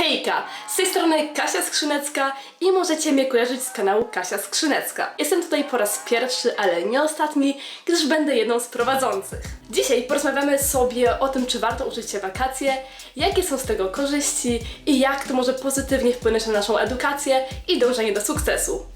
Hejka! Z tej strony Kasia Skrzynecka i możecie mnie kojarzyć z kanału Kasia Skrzynecka. Jestem tutaj po raz pierwszy, ale nie ostatni, gdyż będę jedną z prowadzących. Dzisiaj porozmawiamy sobie o tym, czy warto uczyć się wakacje, jakie są z tego korzyści i jak to może pozytywnie wpłynąć na naszą edukację i dążenie do sukcesu.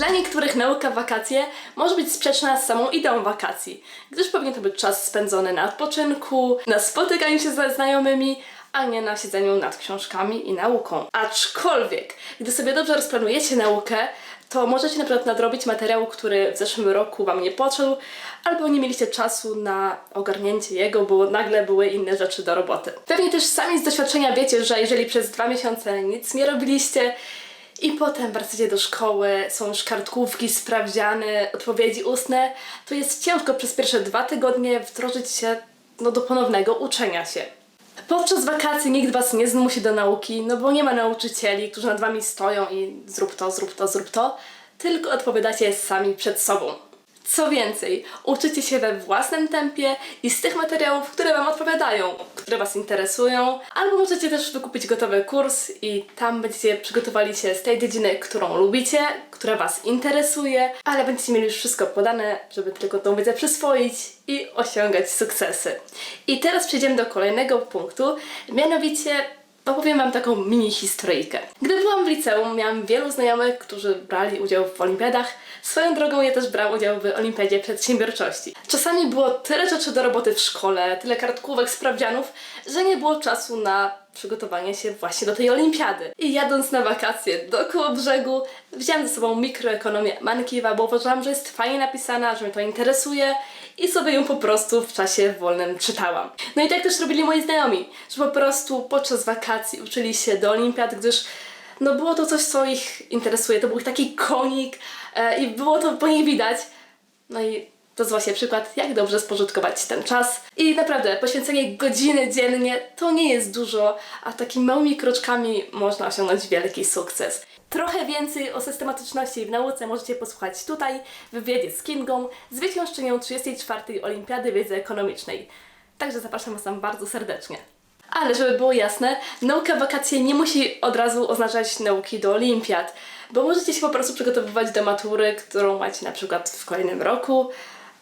Dla niektórych nauka wakacje może być sprzeczna z samą ideą wakacji, gdyż powinien to być czas spędzony na odpoczynku, na spotykaniu się ze znajomymi, a nie na siedzeniu nad książkami i nauką. Aczkolwiek, gdy sobie dobrze rozplanujecie naukę, to możecie na przykład nadrobić materiał, który w zeszłym roku Wam nie podszedł, albo nie mieliście czasu na ogarnięcie jego, bo nagle były inne rzeczy do roboty. Pewnie też sami z doświadczenia wiecie, że jeżeli przez dwa miesiące nic nie robiliście, i potem wracacie do szkoły, są już kartkówki, sprawdziany, odpowiedzi ustne, to jest ciężko przez pierwsze dwa tygodnie wdrożyć się no, do ponownego uczenia się. Podczas wakacji nikt was nie zmusi do nauki, no bo nie ma nauczycieli, którzy nad wami stoją i zrób to, zrób to, zrób to, tylko odpowiadacie sami przed sobą. Co więcej, uczycie się we własnym tempie i z tych materiałów, które Wam odpowiadają, które Was interesują, albo możecie też wykupić gotowy kurs i tam będziecie przygotowali się z tej dziedziny, którą lubicie, która Was interesuje, ale będziecie mieli już wszystko podane, żeby tylko tą wiedzę przyswoić i osiągać sukcesy. I teraz przejdziemy do kolejnego punktu, mianowicie opowiem Wam taką mini historyjkę. Gdy byłam w liceum, miałam wielu znajomych, którzy brali udział w olimpiadach. Swoją drogą ja też brałam udział w olimpiadzie przedsiębiorczości. Czasami było tyle rzeczy do roboty w szkole, tyle kartkówek, sprawdzianów, że nie było czasu na przygotowanie się właśnie do tej olimpiady. I jadąc na wakacje do brzegu, wziąłam ze sobą mikroekonomię Mankiwa, bo uważałam, że jest fajnie napisana, że mnie to interesuje i sobie ją po prostu w czasie wolnym czytałam. No i tak też robili moi znajomi, że po prostu podczas wakacji uczyli się do olimpiad, gdyż no było to coś, co ich interesuje. To był ich taki konik e, i było to po nich widać. No i to jest właśnie przykład, jak dobrze spożytkować ten czas. I naprawdę, poświęcenie godziny dziennie to nie jest dużo, a takimi małymi kroczkami można osiągnąć wielki sukces. Trochę więcej o systematyczności w nauce możecie posłuchać tutaj, w wywiadzie z Kingą, zwyciężczynią 34. Olimpiady Wiedzy Ekonomicznej. Także zapraszam Was tam bardzo serdecznie. Ale żeby było jasne, nauka wakacje nie musi od razu oznaczać nauki do olimpiad, bo możecie się po prostu przygotowywać do matury, którą macie na przykład w kolejnym roku,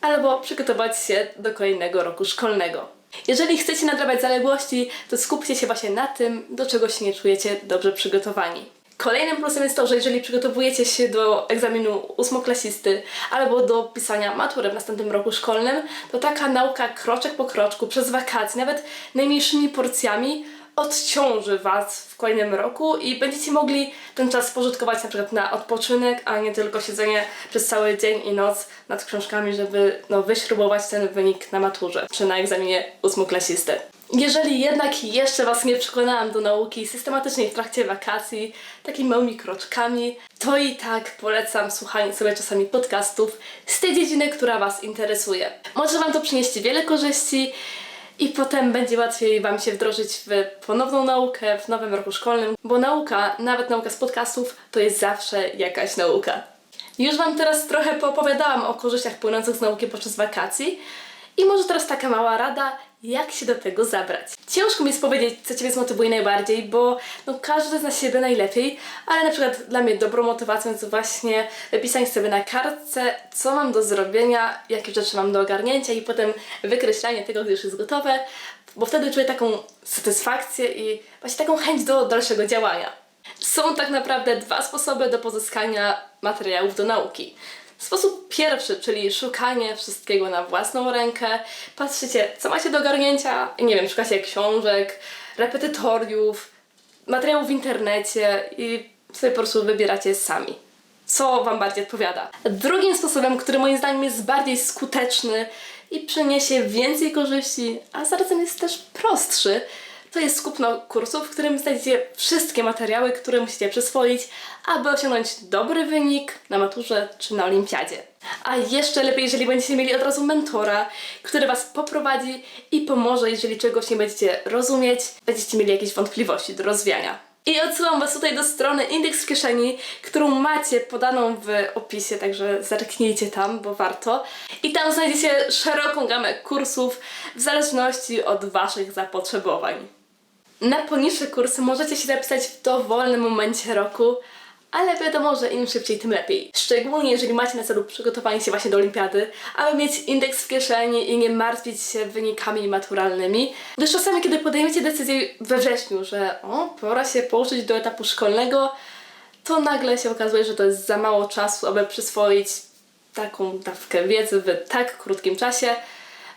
albo przygotować się do kolejnego roku szkolnego. Jeżeli chcecie nadrabiać zaległości, to skupcie się właśnie na tym, do czego się nie czujecie dobrze przygotowani. Kolejnym plusem jest to, że jeżeli przygotowujecie się do egzaminu ósmoklasisty albo do pisania matury w następnym roku szkolnym, to taka nauka kroczek po kroczku, przez wakacje, nawet najmniejszymi porcjami odciąży Was w kolejnym roku i będziecie mogli ten czas spożytkować na przykład na odpoczynek, a nie tylko siedzenie przez cały dzień i noc nad książkami, żeby no, wyśrubować ten wynik na maturze czy na egzaminie ósmoklasisty. Jeżeli jednak jeszcze Was nie przekonałam do nauki systematycznie w trakcie wakacji, takimi małymi kroczkami, to i tak polecam słuchanie sobie czasami podcastów z tej dziedziny, która Was interesuje. Może Wam to przynieść wiele korzyści i potem będzie łatwiej Wam się wdrożyć w ponowną naukę w nowym roku szkolnym, bo nauka, nawet nauka z podcastów, to jest zawsze jakaś nauka. Już Wam teraz trochę poopowiadałam o korzyściach płynących z nauki podczas wakacji i może teraz taka mała rada, jak się do tego zabrać. Ciężko mi jest powiedzieć, co Ciebie zmotywuje najbardziej, bo no, każdy zna siebie najlepiej, ale na przykład dla mnie dobrą motywacją jest właśnie wypisanie sobie na kartce, co mam do zrobienia, jakie rzeczy mam do ogarnięcia i potem wykreślanie tego, gdy już jest gotowe, bo wtedy czuję taką satysfakcję i właśnie taką chęć do dalszego działania. Są tak naprawdę dwa sposoby do pozyskania materiałów do nauki. Sposób pierwszy, czyli szukanie wszystkiego na własną rękę. Patrzycie, co macie do ogarnięcia, i nie wiem, szukacie książek, repetytoriów, materiałów w internecie i sobie po prostu wybieracie sami. Co Wam bardziej odpowiada. Drugim sposobem, który moim zdaniem jest bardziej skuteczny i przyniesie więcej korzyści, a zarazem jest też prostszy, to jest kupno kursów, w którym znajdziecie wszystkie materiały, które musicie przyswoić, aby osiągnąć dobry wynik na maturze czy na olimpiadzie. A jeszcze lepiej, jeżeli będziecie mieli od razu mentora, który Was poprowadzi i pomoże, jeżeli czegoś nie będziecie rozumieć, będziecie mieli jakieś wątpliwości do rozwiania. I odsyłam Was tutaj do strony Indeks w kieszeni, którą macie podaną w opisie, także zerknijcie tam, bo warto. I tam znajdziecie szeroką gamę kursów w zależności od Waszych zapotrzebowań. Na poniższe kursy możecie się zapisać w dowolnym momencie roku, ale wiadomo, że im szybciej, tym lepiej. Szczególnie jeżeli macie na celu przygotowanie się właśnie do olimpiady, aby mieć indeks w kieszeni i nie martwić się wynikami maturalnymi. Gdyż czasami, kiedy podejmiecie decyzję we wrześniu, że o, pora się pouczyć do etapu szkolnego, to nagle się okazuje, że to jest za mało czasu, aby przyswoić taką dawkę wiedzy w tak krótkim czasie,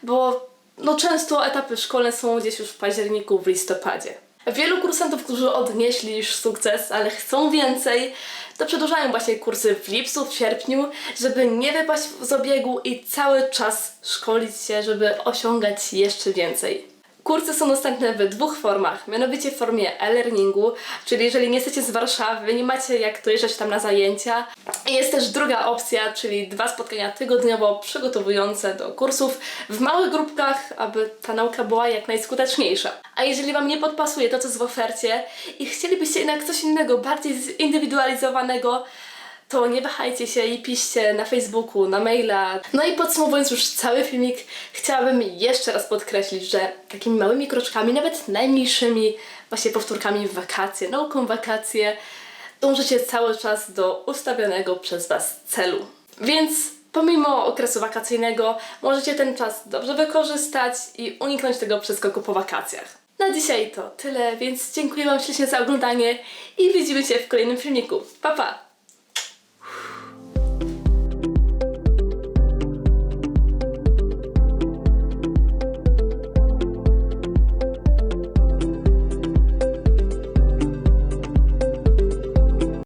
bo no często etapy szkolne są gdzieś już w październiku, w listopadzie. Wielu kursantów, którzy odnieśli już sukces, ale chcą więcej, to przedłużają właśnie kursy w lipcu, w sierpniu, żeby nie wypaść z obiegu i cały czas szkolić się, żeby osiągać jeszcze więcej. Kursy są dostępne w dwóch formach, mianowicie w formie e-learningu, czyli jeżeli nie jesteście z Warszawy, nie macie jak dojeżdżać tam na zajęcia. Jest też druga opcja, czyli dwa spotkania tygodniowo przygotowujące do kursów w małych grupkach, aby ta nauka była jak najskuteczniejsza. A jeżeli Wam nie podpasuje to, co jest w ofercie i chcielibyście jednak coś innego, bardziej zindywidualizowanego, to nie wahajcie się i piszcie na Facebooku, na maila. No i podsumowując już cały filmik, chciałabym jeszcze raz podkreślić, że takimi małymi kroczkami, nawet najmniejszymi właśnie powtórkami w wakacje, nauką wakacje, dążycie cały czas do ustawionego przez Was celu. Więc pomimo okresu wakacyjnego możecie ten czas dobrze wykorzystać i uniknąć tego przeskoku po wakacjach. Na dzisiaj to tyle, więc dziękuję Wam ślicznie za oglądanie i widzimy się w kolejnym filmiku. Pa pa!